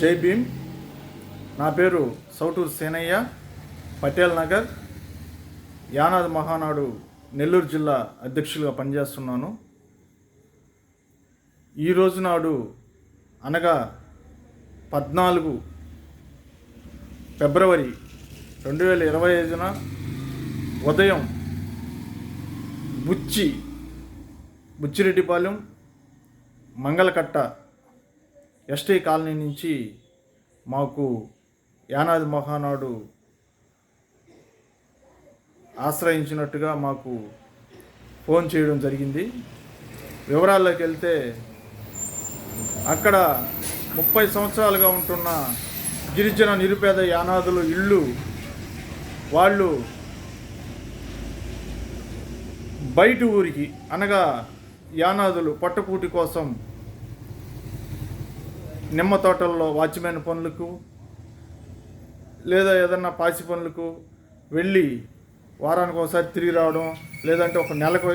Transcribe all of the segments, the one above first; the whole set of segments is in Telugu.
జై భీమ్. నా పేరు సౌటూరు సేనయ్య. పటేల్ నగర్. యానాద్ మహానాడు నెల్లూరు జిల్లా అధ్యక్షులుగా పనిచేస్తున్నాను. ఈ రోజు నాడు అనగా పద్నాలుగు ఫిబ్రవరి రెండు వేల ఇరవై ఐదున ఉదయం బుచ్చి బుచ్చిరెడ్డిపాలెం మంగళకట్ట ఎస్టీ కాలనీ నుంచి మాకు యానాది మహానాడు ఆశ్రయించినట్టుగా మాకు ఫోన్ చేయడం జరిగింది. వివరాల్లోకి వెళ్తే అక్కడ ముప్పై సంవత్సరాలుగా ఉంటున్న గిరిజన నిరుపేద యానాదులు ఇళ్ళు వాళ్ళు బయట ఊరికి అనగా యానాదులు పట్టుపూటి కోసం నిమ్మ తోటల్లో వాచ్మెన్ పనులకు లేదా ఏదన్నా పాసి పనులకు వెళ్ళి వారానికి ఒకసారి తిరిగి రావడం లేదంటే ఒక నెలకు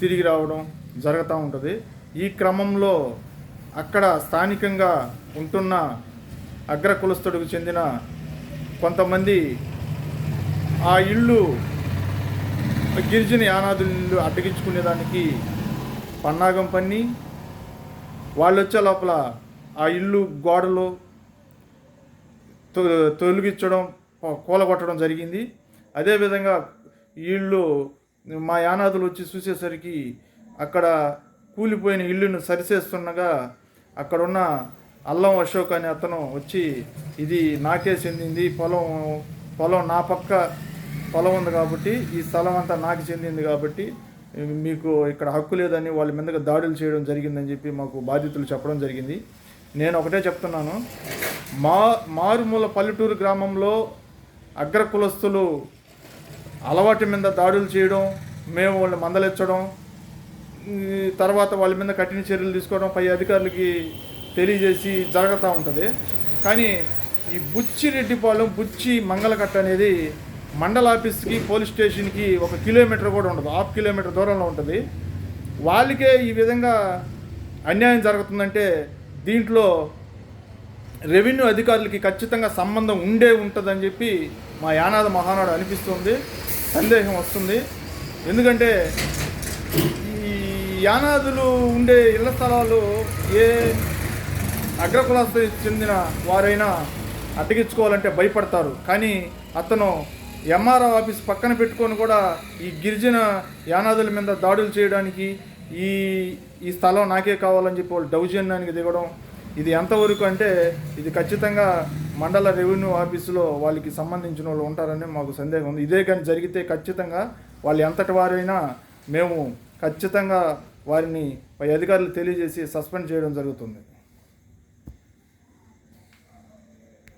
తిరిగి రావడం జరుగుతూ ఉంటుంది. ఈ క్రమంలో అక్కడ స్థానికంగా ఉంటున్న అగ్ర కులస్తుడికి చెందిన కొంతమంది ఆ ఇల్లు గిరిజన యానాదుల ఇల్లు అడ్డగించుకునేదానికి పన్నాగం పన్ని వాళ్ళు వచ్చే లోపల ఆ ఇల్లు గోడలు తొ- తొలగించడం కూలగొట్టడం జరిగింది. అదేవిధంగా ఇళ్ళు మా యానాదులు వచ్చి చూసేసరికి అక్కడ కూలిపోయిన ఇల్లును సరిచేస్తుండగా అక్కడున్న అల్లం అశోక్ అనే అతను వచ్చి ఇది నాకే చెందింది పొలం పొలం నా పక్క పొలం ఉంది కాబట్టి ఈ స్థలం అంతా నాకు చెందింది కాబట్టి మీకు ఇక్కడ హక్కు లేదని వాళ్ళ మీదగా దాడులు చేయడం జరిగిందని చెప్పి మాకు బాధితులు చెప్పడం జరిగింది. నేను ఒకటే చెప్తున్నాను. మా మారుమూల పల్లెటూరు గ్రామంలో అగ్ర కులస్తులు అలవాటు మీద దాడులు చేయడం మేము వాళ్ళని మందలెచ్చడం తర్వాత వాళ్ళ మీద కఠిన చర్యలు తీసుకోవడం పై అధికారులకి తెలియజేసి జరుగుతూ ఉంటుంది. కానీ ఈ బుచ్చి రెడ్డిపాలెం బుచ్చి మంగళకట్ట అనేది మండల ఆఫీస్కి పోలీస్ స్టేషన్కి ఒక కిలోమీటర్ కూడా ఉండదు. హాఫ్ కిలోమీటర్ దూరంలో ఉంటుంది. వాళ్ళకే ఈ విధంగా అన్యాయం జరుగుతుందంటే దీంట్లో రెవెన్యూ అధికారులకి ఖచ్చితంగా సంబంధం ఉండే ఉంటుందని చెప్పి మా యానాద మహానాడు అనిపిస్తుంది. సందేహం వస్తుంది. ఎందుకంటే ఈ యానాదులు ఉండే ఇళ్ళ స్థలాలు ఏ అగ్రకులాస్కి చెందిన వారైనా అడ్డగించుకోవాలంటే భయపడతారు. కానీ అతను ఎంఆర్ఓ ఆఫీస్ పక్కన పెట్టుకొని కూడా ఈ గిరిజన యానాదుల మీద దాడులు చేయడానికి ఈ ఈ స్థలం నాకే కావాలని చెప్పి వాళ్ళు దౌర్జన్యానికి దిగడం ఇది ఎంతవరకు అంటే ఇది ఖచ్చితంగా మండల రెవెన్యూ ఆఫీసులో వాళ్ళకి సంబంధించిన వాళ్ళు ఉంటారని మాకు సందేహం ఉంది. ఇదే కానీ జరిగితే ఖచ్చితంగా వాళ్ళు ఎంతటి వారైనా మేము ఖచ్చితంగా వారిని పై అధికారులు తెలియజేసి సస్పెండ్ చేయడం జరుగుతుంది.